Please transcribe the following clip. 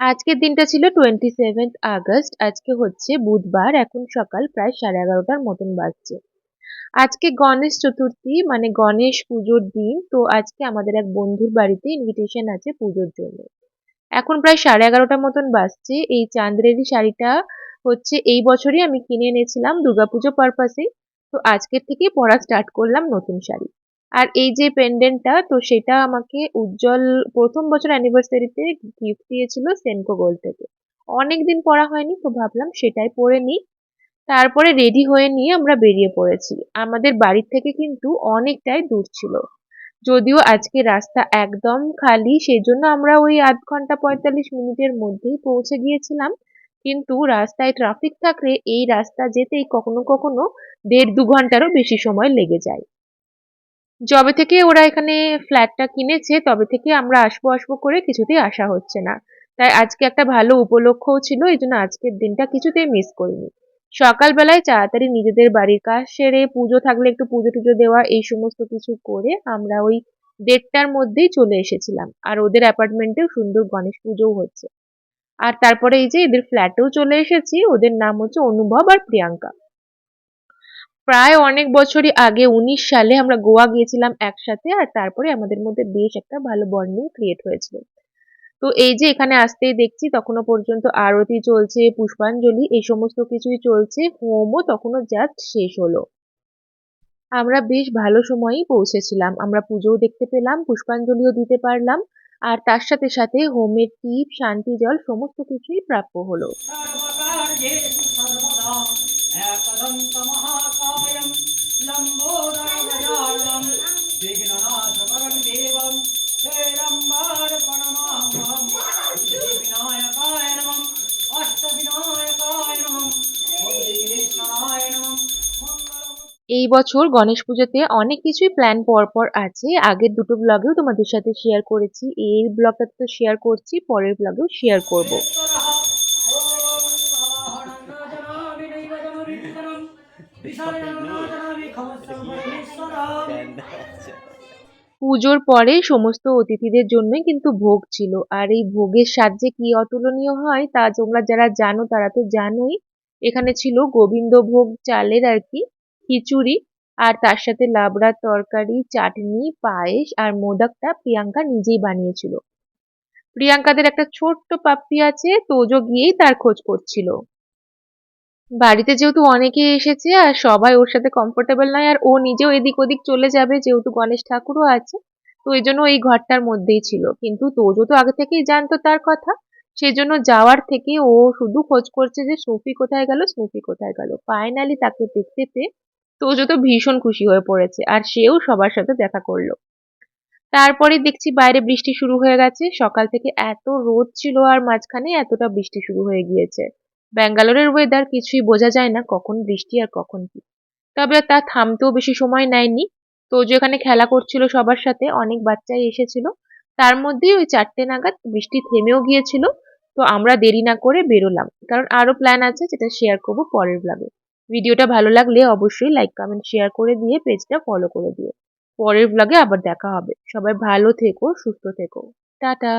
আজকের দিনটা ছিল টোয়েন্টি সেভেন্থ আগস্ট, আজকে হচ্ছে বুধবার, এখন সকাল প্রায় সাড়ে এগারোটার মতন বাজছে। আজকে গণেশ চতুর্থী মানে গণেশ পুজোর দিন, তো আজকে আমাদের এক বন্ধুর বাড়িতে ইনভিটেশন আছে পুজোর জন্য। এখন প্রায় সাড়ে এগারোটার মতন বাজছে, এই চান্দ্রেরি শাড়িটা হচ্ছে এই বছরই আমি কিনে এনেছিলাম দুর্গাপুজো পারপাসে তো আজকের থেকে পরা স্টার্ট করলাম নতুন শাড়ি। আর এই যে পেন্ডেন্টটা তো সেটা আমাকে উজ্জ্বল প্রথম বছর অ্যানিভার্সারিতে গিফট দিয়েছিল সেনকো গোল্ড থেকে। অনেক দিন পরা হয়নি, তো ভাবলাম সেটাই পরে নিই। তারপরে রেডি হয়ে নিয়ে আমরা বেরিয়ে পড়েছি। আমাদের বাড়ির থেকে কিন্তু অনেকটাই দূর ছিল। যদিও আজকে রাস্তা একদম খালি সেই জন্য আমরা ওই আধ ঘণ্টা পঁয়তাল্লিশ মিনিটের মধ্যেই পৌঁছে গিয়েছিলাম। কিন্তু রাস্তায় ট্রাফিক থাকলে এই রাস্তা যেতেই কখনো কখনো দেড় দু ঘন্টারও বেশি সময় লেগে যায়। যবে থেকে ওরা এখানে ফ্ল্যাটটা কিনেছে, তবে থেকে আমরা আসব আসব করে কিছুতেই আসা হচ্ছে না। তাই আজকে একটা ভালো উপলক্ষও ছিল, এই জন্য আজকের দিনটা কিছুতেই মিস করিনি। সকালবেলায় তাড়াতাড়ি নিজেদের বাড়ির কাজ সেরে, পুজো থাকলে একটু পুজো টুজো দেওয়া, এই সমস্ত কিছু করে আমরা ওই দেড়টার মধ্যেই চলে এসেছিলাম। আর ওদের অ্যাপার্টমেন্টেও সুন্দর গণেশ পুজোও হচ্ছে। আর তারপরে এই যে এদের ফ্ল্যাটেও চলে এসেছি, ওদের নাম হচ্ছে অনুভব আর প্রিয়াঙ্কা। প্রায় অনেক বছরই আগে উনিশ সালে আমরা গোয়া গিয়েছিলাম একসাথে আর তারপরে আমাদের মধ্যে বেশ একটা ভালো বন্ডিং ক্রিয়েট হয়েছিল। তো এই যে এখানে আসতেই দেখছি, তখনও পর্যন্ত আরতি চলছে, পুষ্পাঞ্জলি, এই সমস্ত কিছুই চলছে। হোমও তখনও জাস্ট শেষ হলো। আমরা বেশ ভালো সময়ই পৌঁছেছিলাম। আমরা পুজোও দেখতে পেলাম, পুষ্পাঞ্জলিও দিতে পারলাম আর তার সাথে সাথে হোমের টিপ, শান্তি, জল, সমস্ত কিছুই প্রাপ্য হলো। एकदन्तमहाकायं लम्बोदरगजाननं विघ्ननाशकरं देवं हेरम्बार्पणमाहं विनायकाय नमः अष्टविनायकाय नमः ॐ विघ्नेश्वराय नमः मङ्गलम् এই বছর গণেশ পুজোতে অনেক কিছুই প্ল্যান পরপর আছে আগের দুটো ব্লগেও তোমাদের সাথে শেয়ার করেছি এই ব্লগটাতে তো শেয়ার করছি পরের ব্লগেও শেয়ার করব পুজোর পরে সমস্ত অতিথিদের জন্যই কিন্তু ভোগ ছিল। আর এই ভোগের স্বাদ যে কি অতুলনীয় হয়, তা তোমরা যারা জানো তারা তো জানোই। এখানে ছিল গোবিন্দভোগ চালের আর কি খিচুড়ি, আর তার সাথে লাবড়ার তরকারি, চাটনি, পায়েস আর মোদকটা প্রিয়াঙ্কা নিজেই বানিয়েছিল। প্রিয়াঙ্কাদের একটা ছোট্ট পাপ্পি আছে, তোজো গিয়েই তার খোঁজ করছিল। বাড়িতে যেহেতু অনেকে এসেছে আর সবাই ওর সাথে কমফোর্টেবল নয় আর ও নিজেও এদিক ওদিক চলে যাবে, যেহেতু গণেশ ঠাকুরও আছে, তো এই জন্য এই ঘরটার মধ্যেই ছিল। কিন্তু তোজো তো আগে থেকেই জানতো তার কথা সেই জন্য যাওয়ার থেকে ও শুধু খোঁজ করছে যে স্নুফি কোথায় গেল স্নুফি কোথায় গেল। ফাইনালি তাকে দেখতে পেয়ে তোজো তো ভীষণ খুশি হয়ে পড়েছে আর সেও সবার সাথে দেখা করল। তারপরে দেখছি বাইরে বৃষ্টি শুরু হয়ে গেছে, সকাল থেকে এত রোদ ছিল আর মাঝখানে এতটা বৃষ্টি শুরু হয়ে গিয়েছে। ব্যাঙ্গালোরের ওয়েদার কিছুই বোঝা যায় না কখন বৃষ্টি আর কখন কি। তবে তা থামতেও বেশি সময় নেয়নি। তো এখানে খেলা করছিল সবার সাথে, অনেক বাচ্চাই এসেছিল। তার মধ্যেই ওই চারটে নাগাদ বৃষ্টি থেমেও গিয়েছিল। তো আমরা দেরি না করে বেরোলাম। কারণ আরও প্ল্যান আছে যেটা শেয়ার করব পরের ব্লগে ভিডিওটা ভালো লাগলে অবশ্যই লাইক কমেন্ট শেয়ার করে দিয়ে পেজটা ফলো করে দিও। পরের ব্লগে আবার দেখা হবে। সবাই ভালো থেকো, সুস্থ থেকো। টাটা!